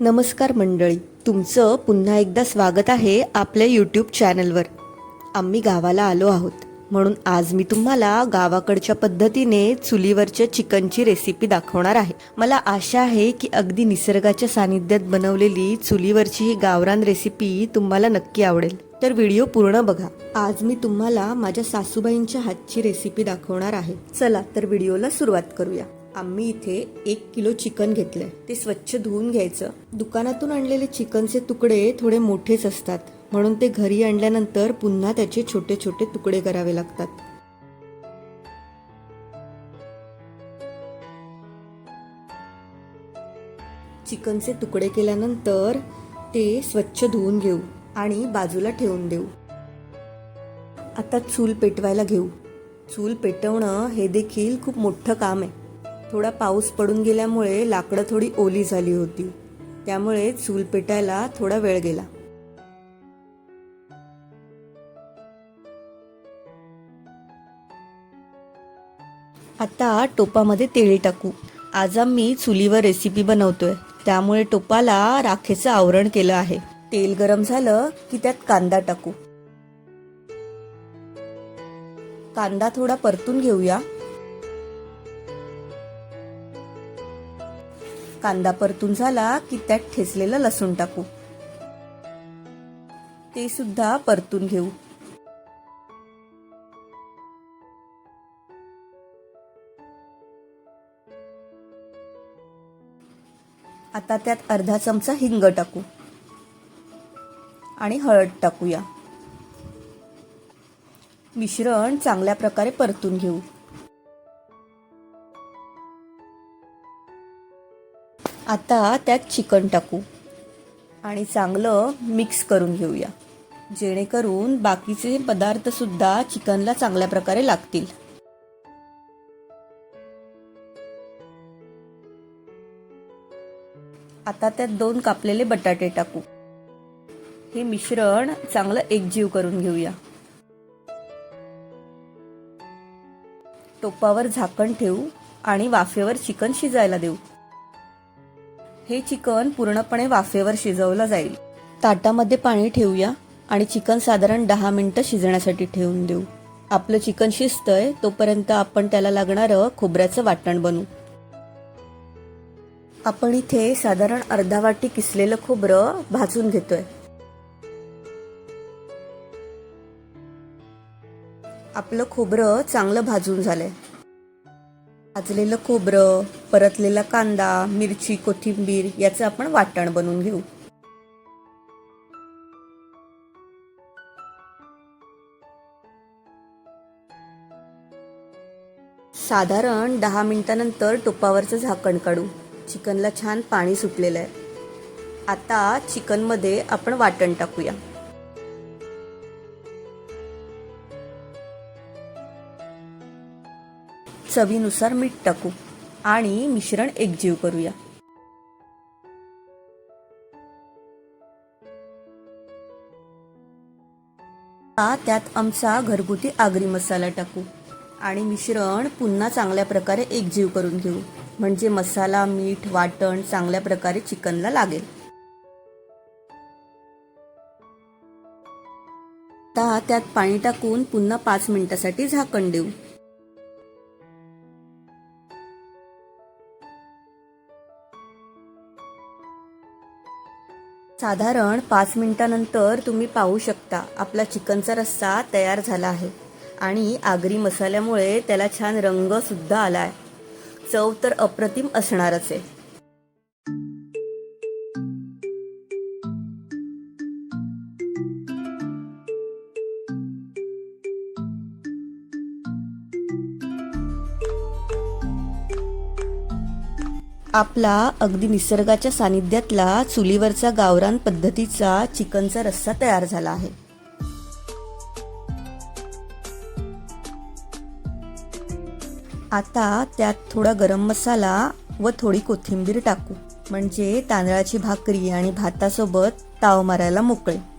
नमस्कार मंडळी तुमचं पुन्हा एकदा स्वागत आहे आपल्या यूट्यूब चॅनलवर आम्ही गावाला आलो आहोत म्हणून आज मी तुम्हाला गावाकडच्या पद्धतीने चुलीवरच्या चिकनची रेसिपी दाखवणार आहे. मला आशा आहे की अगदी निसर्गाच्या सानिध्यात बनवलेली चुलीवरची ही गावरान रेसिपी तुम्हाला नक्की आवडेल. तर व्हिडिओ पूर्ण बघा. आज मी तुम्हाला माझ्या सासूबाईंच्या हातची रेसिपी दाखवणार आहे. चला तर व्हिडिओला सुरुवात करूया. आम्ही इथे एक किलो चिकन घेतलंय. ते स्वच्छ धुवून घ्यायचं. दुकानातून आणलेले चिकनचे तुकडे थोडे मोठेच असतात. म्हणून ते घरी आणल्यानंतर पुन्हा त्याचे छोटे छोटे तुकडे करावे लागतात. चिकनचे तुकडे केल्यानंतर ते स्वच्छ धुवून घेऊ आणि बाजूला ठेवून देऊ. आता चूल पेटवायला घेऊ. चूल पेटवणं हे देखील खूप मोठं काम आहे. थोडा पाऊस पडून गेल्यामुळे लाकडं थोडी ओली झाली होती. त्यामुळे चूल पेटायला थोडा वेळ गेला. आता टोपामध्ये तेल टाकू. आज आम्ही चुलीवर रेसिपी बनवतोय. त्यामुळे टोपाला राखेचं आवरण केलं आहे. तेल गरम झालं की त्यात कांदा टाकू. कांदा थोडा परतून घेऊया. कांदा परतून झाला की त्यात ठेचलेलं लसूण टाकू. ते सुद्धा परतून घेऊ. आता त्यात अर्धा चमचा हिंग टाकू. आणि हळद टाकूया. मिश्रण चांगल्या प्रकारे परतून घेऊ. आता त्यात चिकन टाकू आणि चांगलं मिक्स करून घेऊया. जेणेकरून बाकीचे पदार्थसुद्धा चिकनला चांगल्या प्रकारे लागतील. आता त्यात दोन कापलेले बटाटे टाकू. हे मिश्रण चांगलं एकजीव करून घेऊया. टोपावर झाकण ठेवू आणि वाफेवर चिकन शिजायला देऊ. हे चिकन पूर्णपणे वाफेवर शिजवलं जाईल. ताटामध्ये पाणी ठेवूया आणि चिकन साधारण दहा मिनटं शिजण्यासाठी ठेवून देऊ. आपलं चिकन शिजतंय तोपर्यंत आपण त्याला लागणारं खोबऱ्याचं वाटण बनवू. आपण इथे साधारण अर्धा वाटी किसलेलं खोबरं भाजून घेतोय. आपलं खोबरं चांगलं भाजून झालंय. भाजलेलं खोबरं परतलेला कांदा मिरची कोथिंबीर याचं आपण वाटण बनवून घेऊ. साधारण दहा मिनिटानंतर टोपावरचं झाकण काढू. चिकनला छान पाणी सुटलेलं आहे. आता चिकनमध्ये आपण वाटण टाकूया. चवीनुसार मीठ टाकू आणि मिश्रण एकजीव करूया. त्यात आमचा घरगुती आगरी मसाला टाकू आणि मिश्रण पुन्हा चांगल्या प्रकारे एकजीव करून घेऊ. म्हणजे मसाला मीठ वाटण चांगल्या प्रकारे चिकनला लागेल. आता त्यात पाणी टाकून पुन्हा पाच मिनिटासाठी झाकण देऊ. साधारण पाच मिनिटानंतर तुम्ही पाहू शकता. आपला चिकनचा रस्सा तयार झाला आहे आणि आगरी मसाल्यामुळे त्याला छान रंगसुद्धा आला आहे चव तर अप्रतिम असणारच आहे. आपला अगदी निसर्गाच्या सानिध्यातला चुलीवरचा गावरान पद्धतीचा चिकनचा रस्सा तयार झाला आहे. आता त्यात थोडा गरम मसाला व थोडी कोथिंबीर टाकू. म्हणजे तांदळाची भाकरी आणि भातासोबत ताव मारायला मोकळे.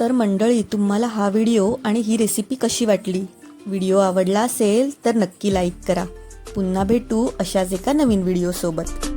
तर मंडळी तुम्हाला हा व्हिडिओ आणि ही रेसिपी कशी वाटली? व्हिडिओ आवडला असेल तर नक्की लाईक करा. पुन्हा भेटू अशाच एका नवीन व्हिडिओसोबत